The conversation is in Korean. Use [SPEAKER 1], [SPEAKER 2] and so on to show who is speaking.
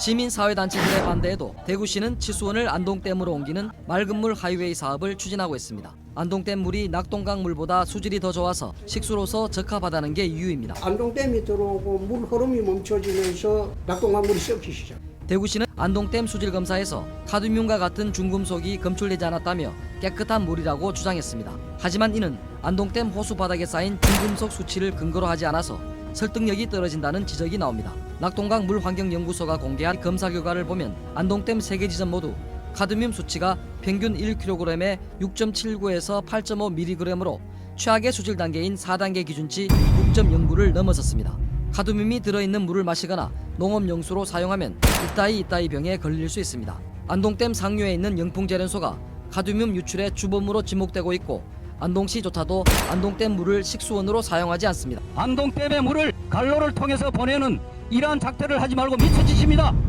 [SPEAKER 1] 시민사회단체들의 반대에도 대구시는 치수원을 안동댐으로 옮기는 맑은물 하이웨이 사업을 추진하고 있습니다. 안동댐 물이 낙동강 물보다 수질이 더 좋아서 식수로서 적합하다는 게 이유입니다.
[SPEAKER 2] 안동댐이 들어오고 물 흐름이 멈춰지면서 낙동강 물이 썩기 시작.
[SPEAKER 1] 대구시는 안동댐 수질 검사에서 카드뮴과 같은 중금속이 검출되지 않았다며 깨끗한 물이라고 주장했습니다. 하지만 이는 안동댐 호수 바닥에 쌓인 중금속 수치를 근거로 하지 않아서 설득력이 떨어진다는 지적이 나옵니다. 낙동강 물환경연구소가 공개한 검사 결과를 보면 안동댐 세개 지점 모두 카드뮴 수치가 평균 1kg에 6.79에서 8.5mg으로 최악의 수질 단계인 4단계 기준치 6.09를 넘어섰습니다. 카드뮴이 들어있는 물을 마시거나 농업용수로 사용하면 이따이 이따이 병에 걸릴 수 있습니다. 안동댐 상류에 있는 영풍재련소가 카드뮴 유출의 주범으로 지목되고 있고 안동시조차도 안동댐 물을 식수원으로 사용하지 않습니다.
[SPEAKER 3] 안동댐의 물을 갈로를 통해서 보내는 이러한 작태를 하지 말고 미쳐지십니다.